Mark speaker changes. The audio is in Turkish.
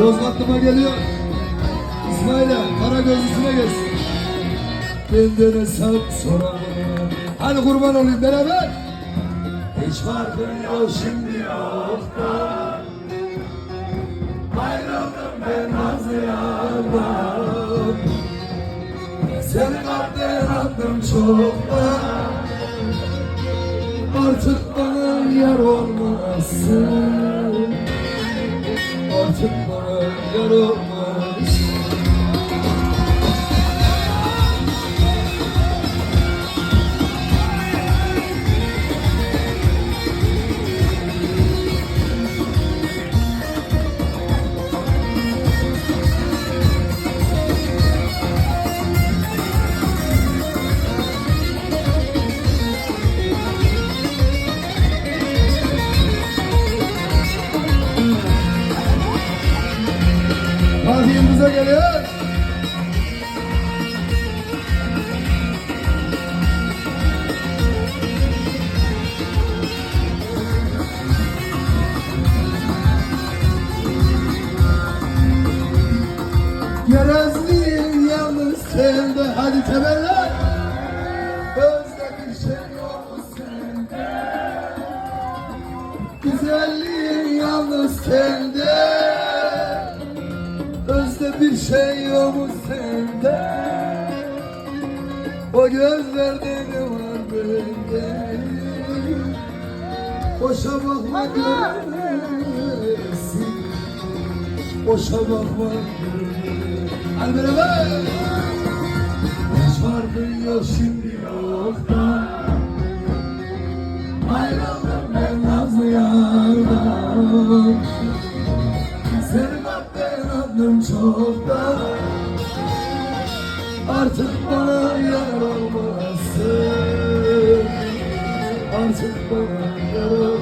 Speaker 1: Yozgatlıma geliyor. İsmail'e, kara gözlüsüne gelsin. Benden hesap soran. Hadi kurban olayım beraber. Hiç farkın yok şimdi yoktan. Ayrıldım ben nazlı yardan. Seni kalpten attım çoktan. Artık bana yar olmazsın Artık bana yar Hadi yıldıza geliyor Yarazlıyım yalnız sende. Hadi tebeller. Özde bir şey yok sende. Güzelliğim yalnız sende Özde bir şey yok sende? O gözlerde ne var bende? Boşa bakma göresin Boşa bakma Hadi beraber! Hiç farkın yok şimdi yoktan. Ayrıldım ben nazlı yardan aldım çoktan Artık bana yar olmazsın. Artık bana yar olmazsın